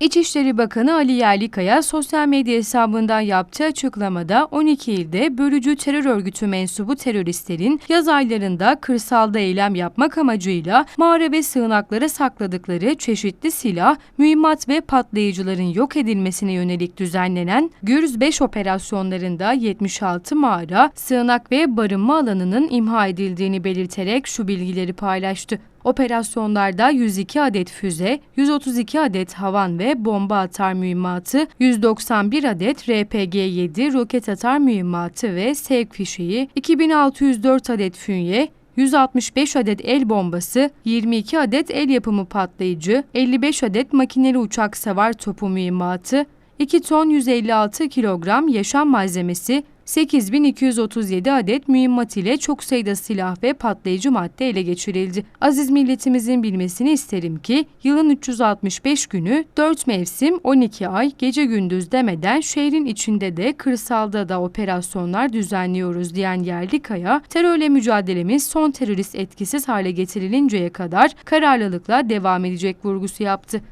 İçişleri Bakanı Ali Yerlikaya sosyal medya hesabından yaptığı açıklamada 12 ilde bölücü terör örgütü mensubu teröristlerin yaz aylarında kırsalda eylem yapmak amacıyla mağara ve sığınaklara sakladıkları çeşitli silah, mühimmat ve patlayıcıların yok edilmesine yönelik düzenlenen Gürz 5 operasyonlarında 76 mağara, sığınak ve barınma alanının imha edildiğini belirterek şu bilgileri paylaştı. Operasyonlarda 102 adet füze, 132 adet havan ve bomba atar mühimmatı, 191 adet RPG-7 roket atar mühimmatı ve sevk fişeği, 2604 adet fünye, 165 adet el bombası, 22 adet el yapımı patlayıcı, 55 adet makineli uçak savar topu mühimmatı, 2 ton 156 kilogram yaşam malzemesi, 8237 adet mühimmat ile çok sayıda silah ve patlayıcı madde ele geçirildi. Aziz milletimizin bilmesini isterim ki yılın 365 günü 4 mevsim 12 ay gece gündüz demeden şehrin içinde de kırsalda da operasyonlar düzenliyoruz diyen Yerlikaya, terörle mücadelemiz son terörist etkisiz hale getirilinceye kadar kararlılıkla devam edecek vurgusu yaptı.